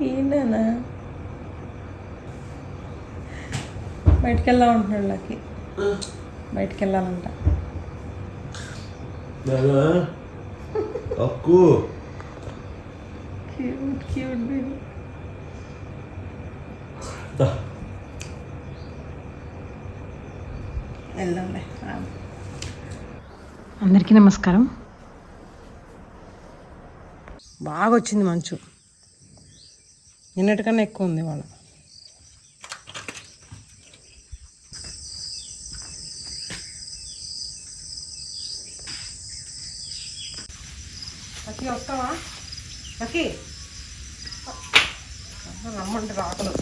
ఈయననా? బయటికి వెళ్దాం ఉంటున్నాడు లక్కి. బయటికి వెళ్ళాలంట అక్కు. Cute cute baby. దా. వెళ్దాంలే అందరికీ నమస్కారం. బాగా వచ్చింది మంచు. నిన్నటికన్నా ఎక్కువ ఉంది వాళ్ళ. లక్కీ వస్తావా? లక్కీ రమ్మంటే రాకలు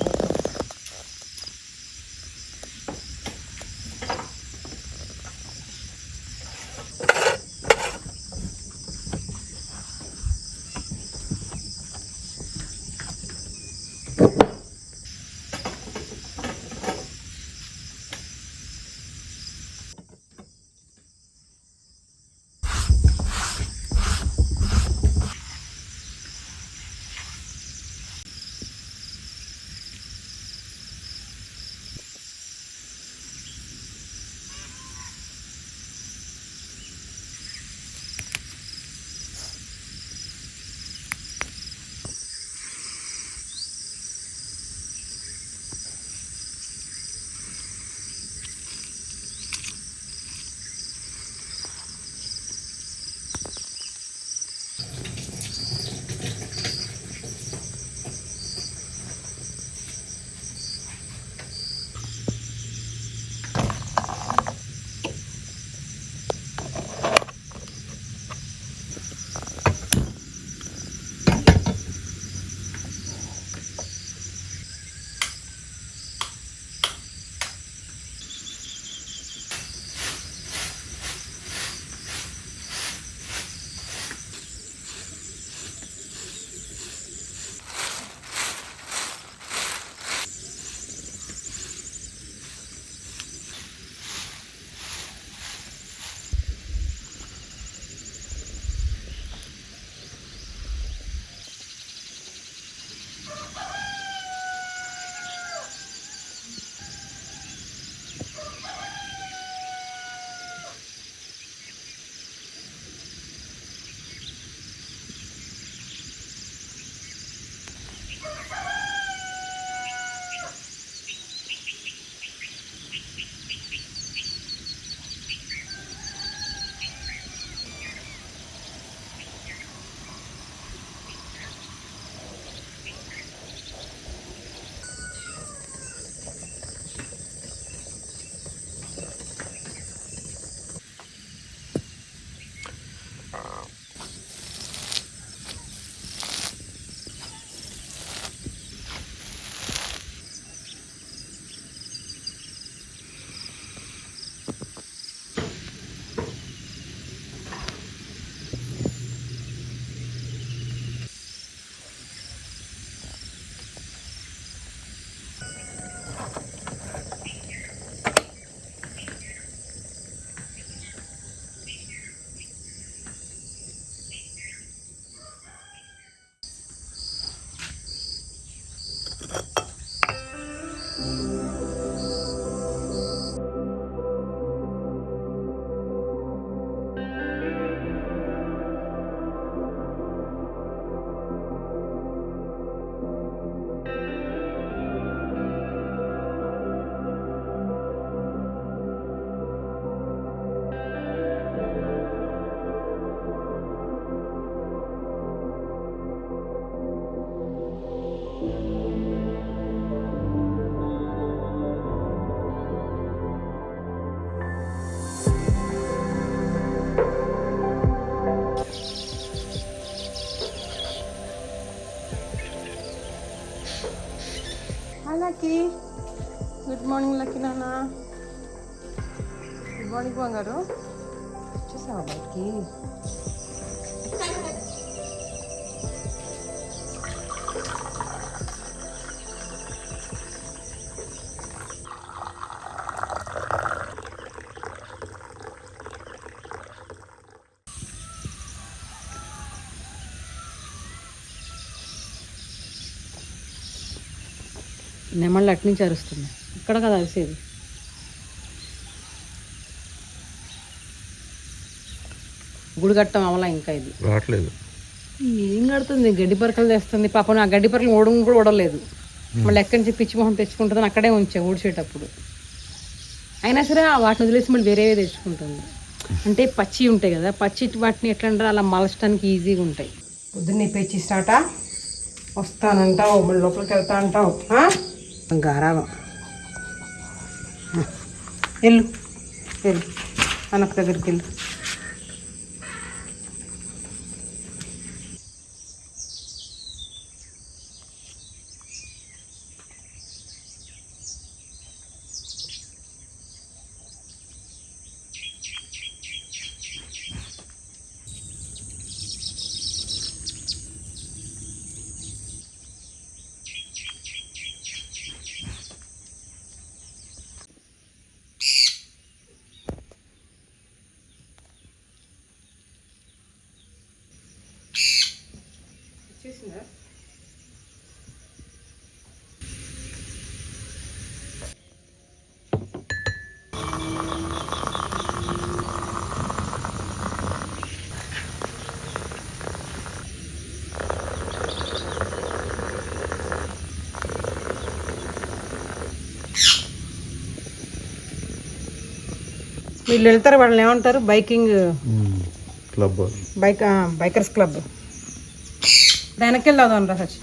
నెమళ్ళు అటు నుంచి అరుస్తున్నాయి ఇక్కడ కదా అరిసేది. గుడి కట్టం అవలా ఇంకా ఇది. రావట్లేదు. ఏం కడుతుంది? గడ్డి పరకలు తెస్తుంది. పాపం ఆ గడ్డి పరకలు ఓడం కూడా ఓడలేదు. మళ్ళీ ఎక్కడి నుంచి పిచ్చి మొహం తెచ్చుకుంటుందని అక్కడే ఉంచా ఊడ్చేటప్పుడు. అయినా సరే ఆ వాటిని వదిలేసి మళ్ళీ వేరేవే తెచ్చుకుంటుంది. అంటే పచ్చి ఉంటాయి కదా పచ్చి వాటిని ఎట్లా అంటారు? అలా మలచడానికి ఈజీగా ఉంటాయి. పొద్దున్నే పేచి స్టార్టా? వస్తానంటావు మళ్ళీ లోపలికి వెళ్తా అంటావు గారాలం వెళ్ళు వెళ్ళు అన్నకు దగ్గరికి వెళ్ళు వీళ్ళు వెళ్తారు వాళ్ళని ఏమంటారు? Biking club. Bike bikers club. వెనక్కి వెళ్దాం రా సచి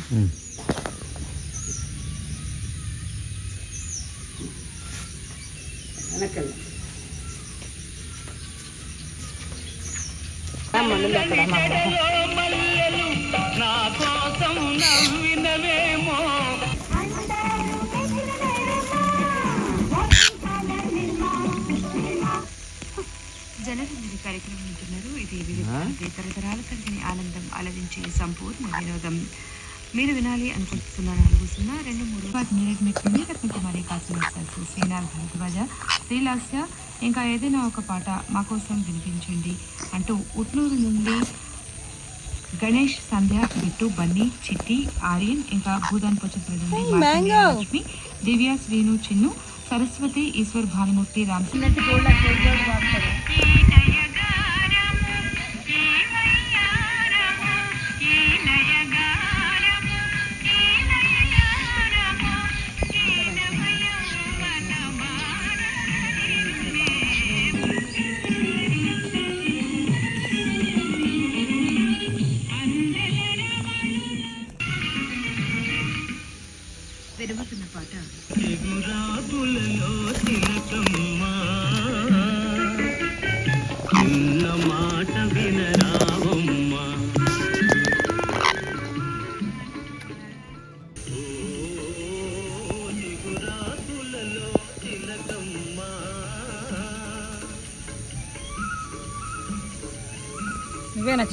అనుకుంటున్న నాలుగు సున్నా రెండు మూడు మినిట్ మెట్టింది రత్నకుమారి కాసులు శ్రీనాథ్ భరద్వాజ శ్రీలాస్య ఇంకా ఏదైనా ఒక పాట మా కోసం వినిపించండి అంటూ ఉట్నూరు నుండి గణేష్ సంధ్య బిట్టు బన్నీ చిట్టి ఆర్యన్ ఇంకా భూదాన్ పోచపల్లి నుండి లక్ష్మి దివ్య శ్రీను చిన్ను సరస్వతి ఈశ్వర్ భానుమూర్తి రామ్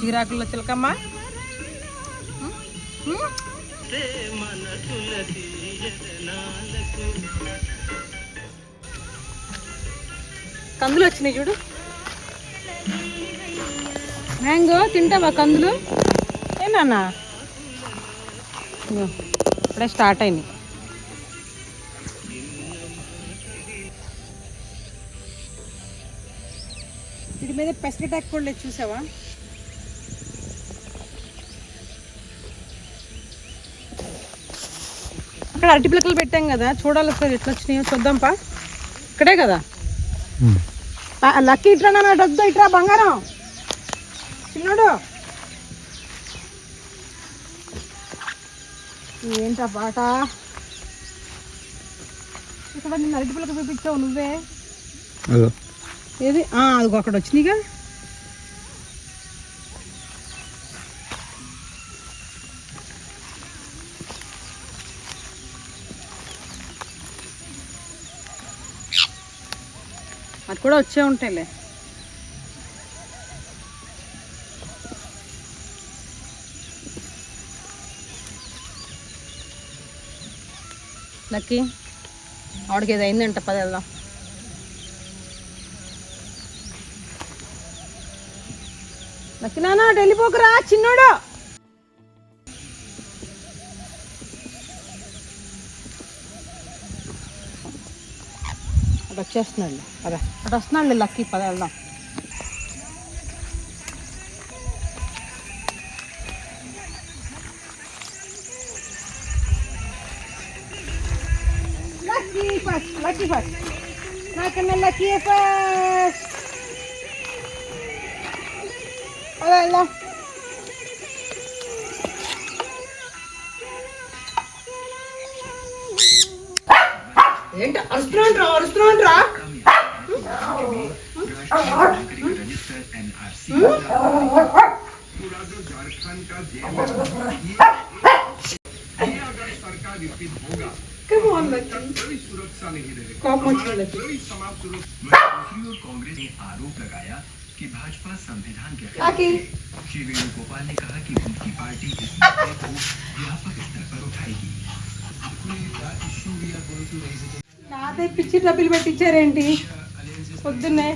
చీరాకుల్లో చిలకమ్మ? కందులు వచ్చినాయి చూడు. మ్యాంగో తింటావా కందులు? ఏనా ఇప్పుడే స్టార్ట్ అయింది. వీటి మీద పెస్ట్ అటాక్ కూడా చూసావా? అక్కడ అరటి పిలకలు పెట్టాం కదా చూడాలి ఒకసారి ఎట్లా వచ్చినాయో చూద్దాంపా ఇక్కడే కదా? లక్కీ ఇట్రా నాన్న డొద్దు ఇట్రా బంగారం. చిన్నోడు. ఏంటా పాట ఇక్కడ నిన్ను అరటి పిల్లక చూపించావు నువ్వే. ఏది? ఆ, అదిగో అక్కడ వచ్చినాయిగా. కూడా వచ్చే ఉంటాయిలే. లక్కీ ఆవిడకి ఏదో అయిందంట పది వెళ్దాం. లక్కీ నాన్న అటు చిన్నోడు. అటు వచ్చేస్తున్నాడు అదే అటు వస్తున్నాడు లక్కీ పద వెళ్దాం కోపం వచ్చింది कांग्रेस ने आरोप लगाया कि भाजपा संविधान के లక్కీ श्री वेणुगोपाल ने कहा कि उनकी पार्टी इस मुद्दे को व्यापक स्तर पर उठाएगी నాదే పిచ్చి డబ్బులు పెట్టించారేంటి పొద్దున్నే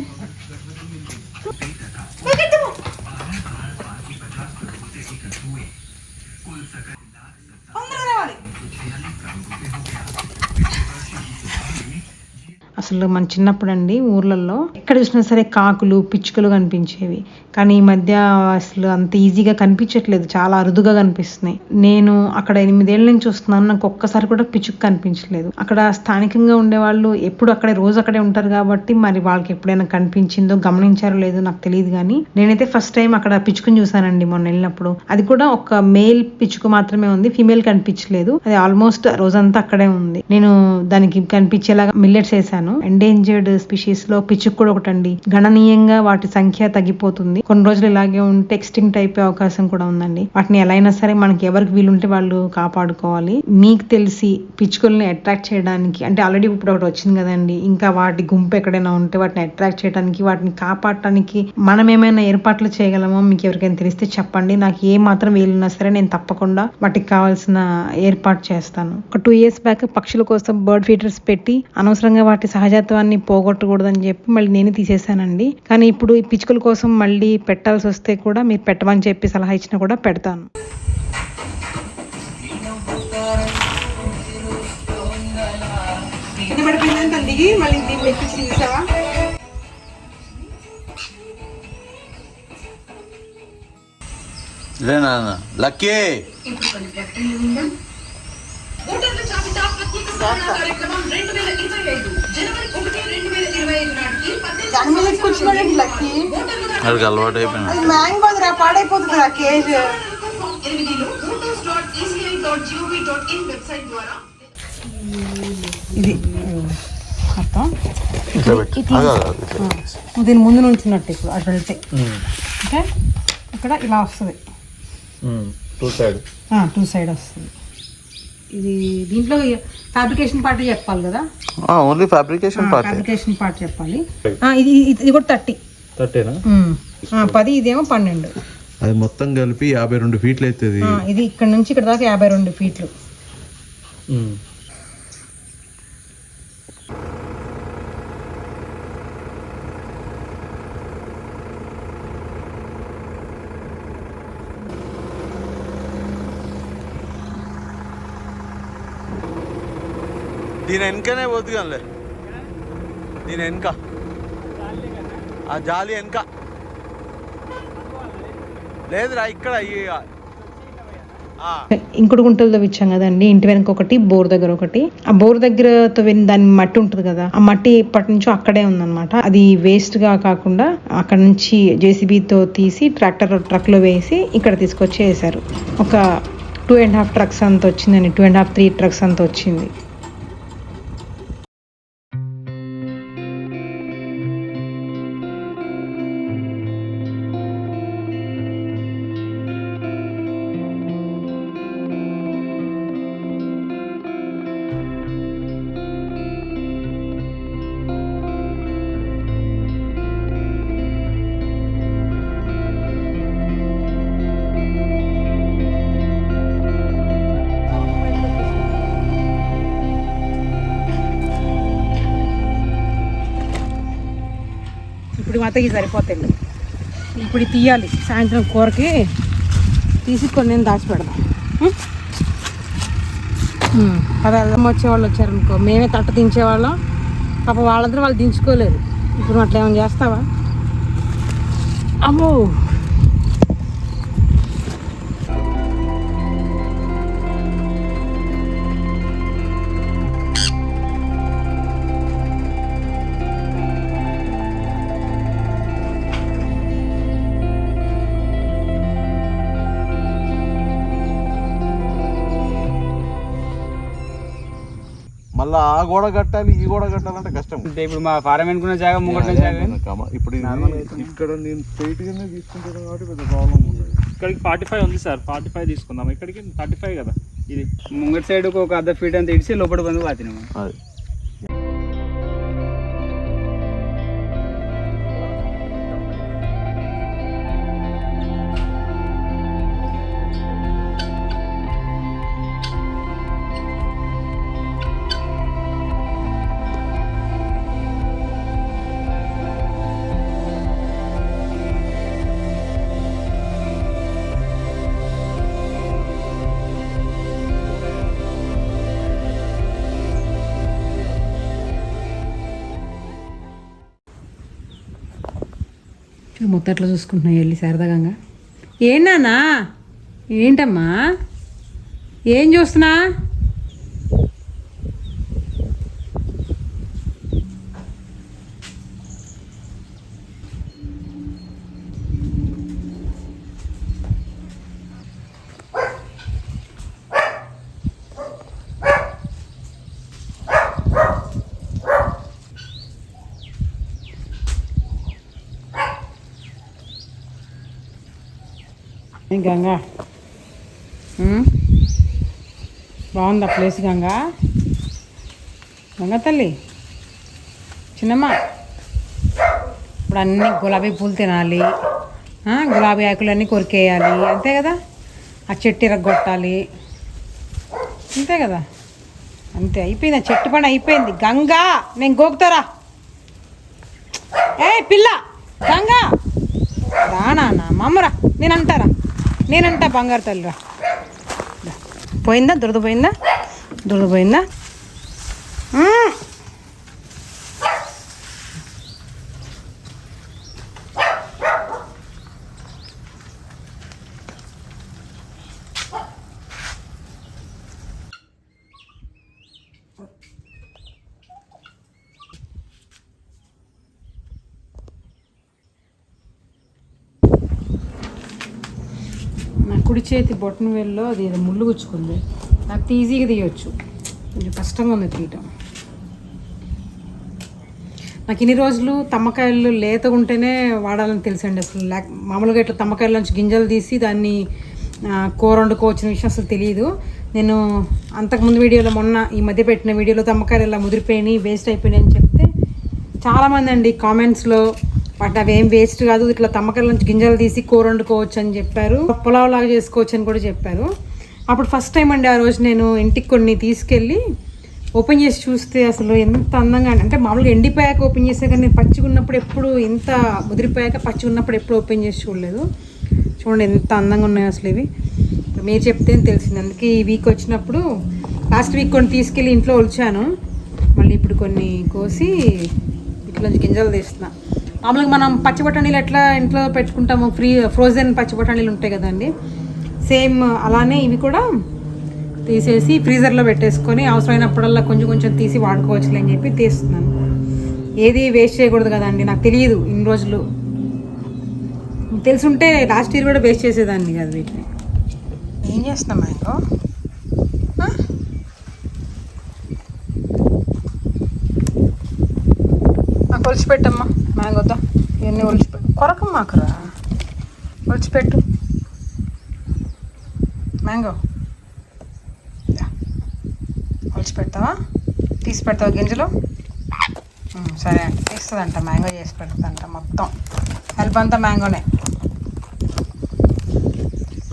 అసలు మన చిన్నప్పుడు అండి ఊర్లలో ఎక్కడ చూసినా సరే కాకులు పిచ్చుకలు కనిపించేవి. కానీ ఈ మధ్య అసలు అంత ఈజీగా కనిపించట్లేదు. చాలా అరుదుగా కనిపిస్తున్నాయి. నేను అక్కడ ఎనిమిదేళ్ళ నుంచి వస్తున్నాను నాకు ఒక్కసారి కూడా పిచ్చుక్ కనిపించలేదు అక్కడ స్థానికంగా ఉండే వాళ్ళు ఎప్పుడు అక్కడే రోజు అక్కడే ఉంటారు కాబట్టి మరి వాళ్ళకి ఎప్పుడైనా కనిపించిందో గమనించారో లేదో నాకు తెలియదు కానీ నేనైతే ఫస్ట్ టైం అక్కడ పిచ్చుకుని చూసానండి మొన్న వెళ్ళినప్పుడు. అది కూడా ఒక మేల్ పిచ్చుకు మాత్రమే ఉంది. ఫీమేల్ కనిపించలేదు అది ఆల్మోస్ట్ రోజంతా అక్కడే ఉంది. నేను దానికి కనిపించేలాగా మిల్లెట్స్ వేసాను ఎండేంజర్డ్ స్పీషీస్లో పిచ్చుక కూడా ఒకటండి. గణనీయంగా వాటి సంఖ్య తగ్గిపోతుంది. కొన్ని రోజులు ఇలాగే ఉంటే ఎక్స్టింక్ట్ అయిపోయే అవకాశం కూడా ఉందండి. వాటిని ఎలా అయినా సరే మనకి ఎవరికి వీలుంటే వాళ్ళు కాపాడుకోవాలి. మీకు తెలిసి పిచ్చుకల్ని అట్రాక్ట్ చేయడానికి అంటే ఆల్రెడీ ఇప్పుడు ఒకటి వచ్చింది కదండి. ఇంకా వాటి గుంపు ఎక్కడైనా ఉంటే వాటిని అట్రాక్ట్ చేయడానికి వాటిని కాపాడటానికి మనం ఏమైనా ఏర్పాట్లు చేయగలమో? మీకు ఎవరికైనా తెలిస్తే చెప్పండి. నాకు ఏ మాత్రం వీలున్నా సరే నేను తప్పకుండా వాటికి కావాల్సిన ఏర్పాటు చేస్తాను. ఒక టూ ఇయర్స్ బ్యాక్ పక్షుల కోసం బర్డ్ ఫీటర్స్ పెట్టి అనవసరంగా వాటి సహజత్వాన్ని పోగొట్టకూడదని చెప్పి మళ్ళీ నేను తీసేసానండి కానీ ఇప్పుడు ఈ పిచ్చుకల కోసం మళ్ళీ పెట్టాల్సి వస్తే కూడా మీరు పెట్టమని చెప్పి సలహా ఇచ్చినా కూడా పెడతాను. మళ్ళీ తీసావా? నాన్న లక్కీ! ఓటర్ల దాని లక్కీ. ఓటర్లుగా వాడికి అలవాటు అయిపోయినా అది మ్యాంగో రా పాడైపోతుంది ఆ కేజ్. ఇది. అర్థం? దీని ముందు నుంచున్నట్టు ఇప్పుడు అటు వెళ్తే. ఓకే? ఇక్కడ ఇలా వస్తుంది. Two side. టూ సైడ్ వస్తుంది. ఇది దీంట్లో ఫ్యాబ్రికేషన్ పార్ట్ చెప్పాలి కదా? Only fabrication part fabrication part చెప్పాలి. ఆ, ఇది ఇది- కూడా థర్టీ. తట్టేనా పది ఇదేమో పన్నెండు. అది మొత్తం కలిపి యాభై రెండు ఫీట్లు అవుతుంది. ఆ, ఇది ఇక్కడ నుంచి ఇక్కడ దాకా యాభై రెండు ఫీట్లు దీని వెనకనే పోతుగానులే. దీని వెనక. ఆ జాలి వెనక. లేదురా ఇక్కడ ఇంకుడు గుంటలు ఇచ్చాం కదండి ఇంటి వెనక ఒకటి బోర్ దగ్గర ఒకటి. ఆ బోర్ దగ్గర దాని మట్టి ఉంటుంది కదా ఆ మట్టి ఇప్పటి నుంచో అక్కడే ఉందన్నమాట. అది వేస్ట్గా కాకుండా అక్కడ నుంచి జేసీబీతో తీసి ట్రాక్టర్ ట్రక్లో వేసి ఇక్కడ తీసుకొచ్చి వేశారు ఒక టూ అండ్ హాఫ్ ట్రక్స్ అంత వచ్చిందండి two and half three trucks అంత వచ్చింది. ఇప్పుడు మాత్రం ఇవి సరిపోతాయి ఇప్పుడు తీయాలి. సాయంత్రం కూరకి తీసి కొన్ని నేను దాచి పెడదాం ఉం? ఉం. పద అల్లం వచ్చేవాళ్ళు వచ్చారనుకో మేమే తట్ట దించేవాళ్ళం. పాప వాళ్ళందరూ వాళ్ళు దించుకోలేరు ఇప్పుడు అట్లా ఏమైనా చేస్తావా? అమ్మో! ఆ గోడ కట్టాలి ఈ గోడ కట్టాలంటే కష్టం. అంటే ఇప్పుడు మా ఫారం అనుకున్న జాగా ముంగట జాగా. ఇప్పుడు ఇది ఇక్కడ నేను స్ట్రైట్ గానే తీసుకుంటాను కాబట్టి పెద్ద ప్రాబ్లం ఉండదు. ఇక్కడికి ఫార్టీ ఫైవ్ ఉంది సార్. ఫార్టీ ఫైవ్ తీసుకుందాం. ఇక్కడికి థర్టీ ఫైవ్ కదా. ఇది ముంగటి సైడ్ ఒక అర్ధ ఫీట్ అంత ఇడిచి లోపల బంది పాతినాము అది చూడు చూసుకుంటున్నా వెళ్ళి సరదాగా ఏంటన్నా ఏంటమ్మా? ఏం చూస్తున్నా? ఏం గంగా. బాగుంది ఆ ప్లేస్ గంగా. గంగా తల్లి. చిన్నమ్మ. ఇప్పుడు అన్ని గులాబీ పూలు తినాలి. గులాబీ ఆకులన్నీ కొరికేయాలి. అంతే కదా? ఆ చెట్టు ఇరగొట్టాలి. అంతే కదా? అంతే. అయిపోయింది. ఆ చెట్టు పని అయిపోయింది. గంగా! నేను గోకుతారా? ఏ పిల్ల! గంగా! రానా మమ్మరా నేను అంటారా? నేనంటా బంగారు తల్లిరా. పోయిందా? దురద పోయిందా? దురద పోయిందా? చేతి బొట్టన వేల్లో అది ఏదో ముళ్ళు గుచ్చుకుంది. నాకు ఈజీగా తీయొచ్చు. కొంచెం కష్టంగా ఉంది తీయటం. నాకు ఇన్ని రోజులు తమ్మకాయలు లేతగా ఉంటేనే వాడాలని తెలుసండి అసలు. లేక మామూలుగా ఇట్లా తమ్మకాయల నుంచి గింజలు తీసి దాన్ని కూర వండుకోవచ్చిన విషయం అసలు తెలియదు. నేను అంతకుముందు వీడియోలో మొన్న ఈ మధ్య పెట్టిన వీడియోలో తమ్మకాయలు ఇలా ముదిరిపోయినాయి వేస్ట్ అయిపోయినాయి అని చెప్తే చాలామంది అండి కామెంట్స్లో వాటి అవి ఏం వేస్ట్ కాదు. ఇట్లా తమ్మకాయల నుంచి గింజలు తీసి కూర వండుకోవచ్చు అని చెప్పారు. పులావ్ లాగా చేసుకోవచ్చు అని కూడా చెప్పారు. అప్పుడు ఫస్ట్ టైం అండి ఆ రోజు నేను ఇంటికి కొన్ని తీసుకెళ్ళి ఓపెన్ చేసి చూస్తే అసలు ఎంత అందంగా అంటే మామూలుగా ఎండిపోయాక ఓపెన్ చేసే కానీ పచ్చిగా ఉన్నప్పుడు ఎప్పుడు ఇంత ముదిరిపోయాక పచ్చి ఉన్నప్పుడు ఎప్పుడు ఓపెన్ చేసి చూడలేదు. చూడండి ఎంత అందంగా ఉన్నాయో అసలు ఇవి. మీరు చెప్తే తెలిసింది. అందుకే ఈ వీక్ వచ్చినప్పుడు లాస్ట్ వీక్ కొన్ని తీసుకెళ్ళి ఇంట్లో ఒలిచాను. మళ్ళీ ఇప్పుడు కొన్ని కోసి ఇట్లా గింజలు తీస్తున్నా. మామూలుగా మనం పచ్చి బఠానీలు ఎట్లా ఇంట్లో పెట్టుకుంటాము ఫ్రీ ఫ్రోజన్ పచ్చి బఠానీలు ఉంటాయి కదండి. సేమ్ అలానే ఇవి కూడా తీసేసి ఫ్రీజర్లో పెట్టేసుకొని అవసరమైనప్పుడల్లా కొంచెం కొంచెం తీసి వాడుకోవచ్చులే అని చెప్పి తీస్తున్నాను. ఏది వేస్ట్ చేయకూడదు కదండి నాకు తెలియదు ఇన్ని రోజులు. తెలుసుంటే లాస్ట్ ఇయర్ కూడా వేస్ట్ చేసేదాన్ని కదా వీటిని. ఏం చేస్తున్నాం మ్యాంగో నాకు ఒలిచిపెట్టమ్మా మ్యాంగోతో ఇవన్నీ ఒలిచిపెట్టు కొరకం మాకురా. ఒలిచిపెట్టు. మ్యాంగో. ఒలిచి పెడతావా తీసి పెడతావా గింజలు? సరే అండి. తీస్తుందంట. మ్యాంగో చేసి పెడుతుందంట మొత్తం. హెల్ప్ అంతా మ్యాంగోనే.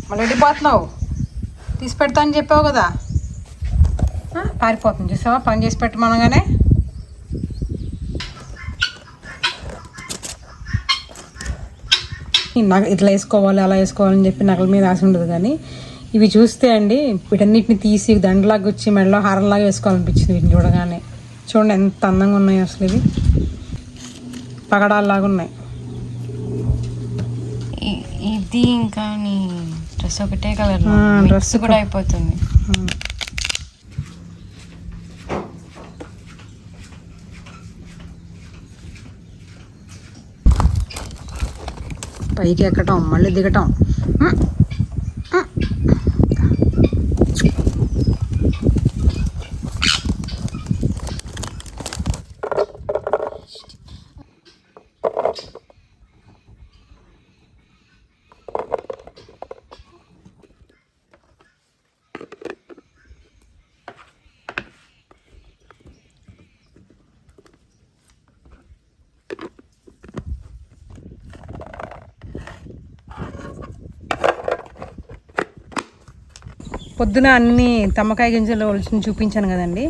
మళ్ళీ వెళ్ళిపోతున్నావు తీసి పెడతా అని చెప్పావు కదా. పారిపోతుంది. చూసావా? పని చేసి పెట్టమనగానే. నగ ఇట్లా వేసుకోవాలి అలా వేసుకోవాలని చెప్పి నగల మీద ఆశ ఉండదు కానీ ఇవి చూస్తే అండి వీటన్నిటిని తీసి దండలాగా వచ్చి మెడలో హారంలాగా వేసుకోవాలనిపించింది వీటిని చూడగానే. చూడండి ఎంత అందంగా ఉన్నాయి అసలు ఇవి. పగడాల్లాగా ఉన్నాయి. ఇది ఇంకా నీ డ్రెస్ ఒకటే కలర్ డ్రెస్ కూడా అయిపోతుంది. పైకి ఎక్కటం మళ్ళీ దిగటం. పొద్దున అన్ని తమ్మకాయ గింజలు ఒలిచి చూపించాను కదండి.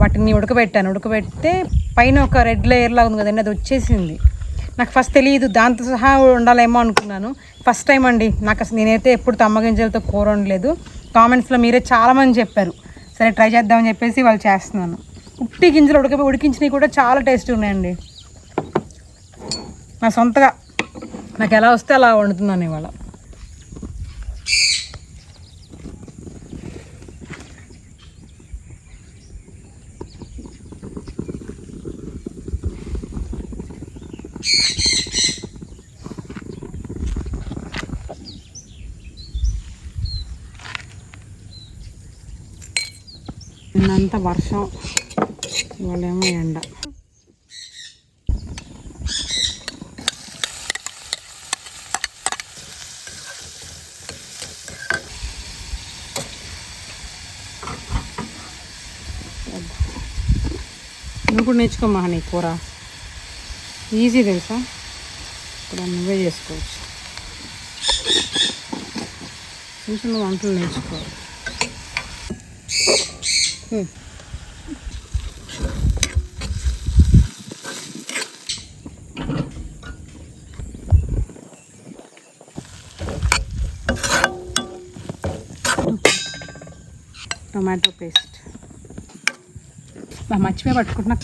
వాటిని ఉడకబెట్టాను. ఉడకబెడితే పైన ఒక రెడ్ లేయర్ లాగా ఉంది కదండి అది వచ్చేసింది. నాకు ఫస్ట్ తెలియదు దాంతో సహా ఉండాలేమో అనుకున్నాను. ఫస్ట్ టైం అండి నాకు అసలు నేనైతే ఎప్పుడు తమ్మ గింజలతో కూర వండలేదు. కామెంట్స్లో మీరే చాలామంది చెప్పారు. సరే ట్రై చేద్దామని చెప్పేసి వాళ్ళు చేస్తున్నాను. ఉట్టి గింజలు ఉడక ఉడికించినవి కూడా చాలా టేస్ట్ ఉన్నాయండి. నా సొంతగా నాకు ఎలా వస్తే అలా వండుతున్నాను ఇవాళ. వర్షం. ఇవాళేమో ఎండ. నువ్వు కూడా నేర్చుకోమా నీ కూర. ఈజీ తెలుసా? ఇప్పుడు నువ్వే చేసుకోవచ్చు. చిన్న చిన్న వంటలు నేర్చుకోవాలి టొమాటో పేస్ట్. మర్చిపోయి పట్టుకుంటున్నా.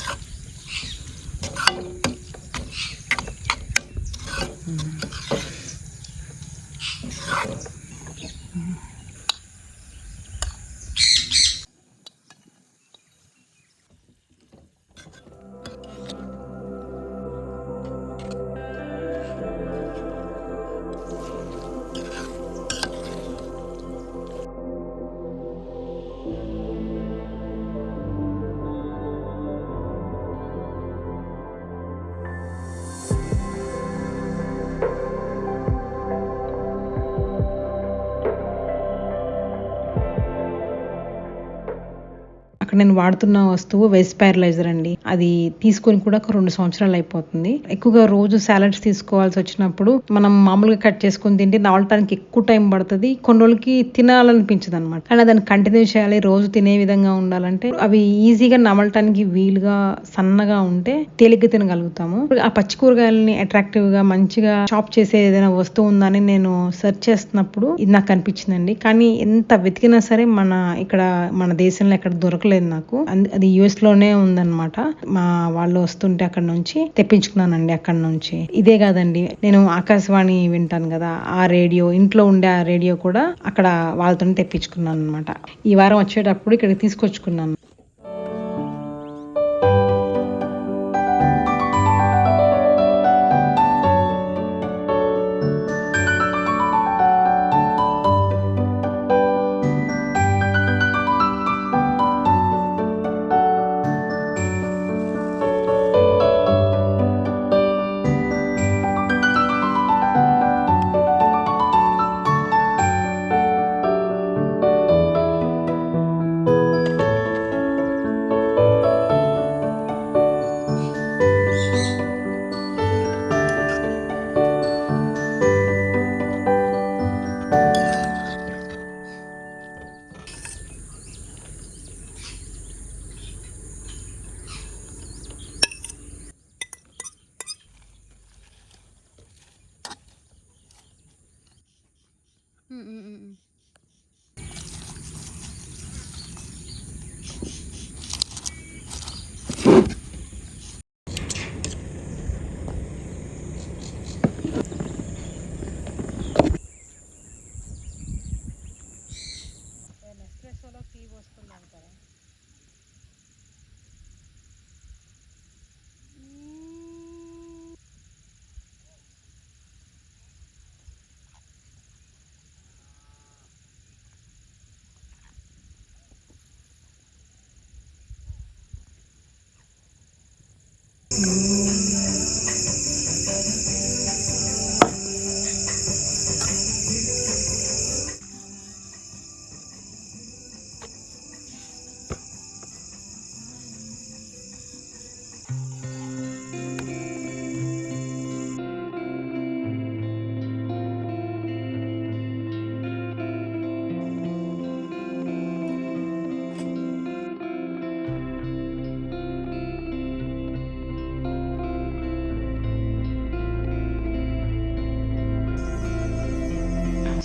నేను వాడుతున్న వస్తువు వెజ్ ప్యారలైజర్ అండి. అది తీసుకొని కూడా ఒక రెండు సంవత్సరాలు అయిపోతుంది. ఎక్కువగా రోజు సాలడ్స్ తీసుకోవాల్సి వచ్చినప్పుడు మనం మామూలుగా కట్ చేసుకొని తింటే నవలటానికి ఎక్కువ టైం పడుతుంది. కొన్ని రోజులకి తినాలనిపించదు అనమాట కానీ దాన్ని కంటిన్యూ చేయాలి రోజు తినే విధంగా ఉండాలంటే అవి ఈజీగా నమలటానికి వీలుగా సన్నగా ఉంటే తేలిగ్గా తినగలుగుతాము. ఆ పచ్చి కూరగాయలని అట్రాక్టివ్గా మంచిగా చాప్ చేసే ఏదైనా వస్తువు ఉందని నేను సెర్చ్ చేస్తున్నప్పుడు ఇది నాకు కనిపించిందండి కానీ ఎంత వెతికినా సరే మన ఇక్కడ మన దేశంలో ఎక్కడ దొరకలేదు నాకు. అంద- అది యుఎస్లోనే ఉందన్నమాట. మా వాళ్ళు వస్తుంటే అక్కడ నుంచి తెప్పించుకున్నానండి అక్కడ నుంచి. ఇదే కాదండి నేను ఆకాశవాణి వింటాను కదా ఆ రేడియో ఇంట్లో ఉండే ఆ రేడియో కూడా అక్కడ వాళ్ళతో తెప్పించుకున్నాను అనమాట ఈ వారం వచ్చేటప్పుడు ఇక్కడ తీసుకొచ్చుకున్నాను.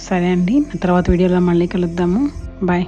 సరే అండి తర్వాత వీడియోలో మళ్ళీ కలుద్దాము. బాయ్.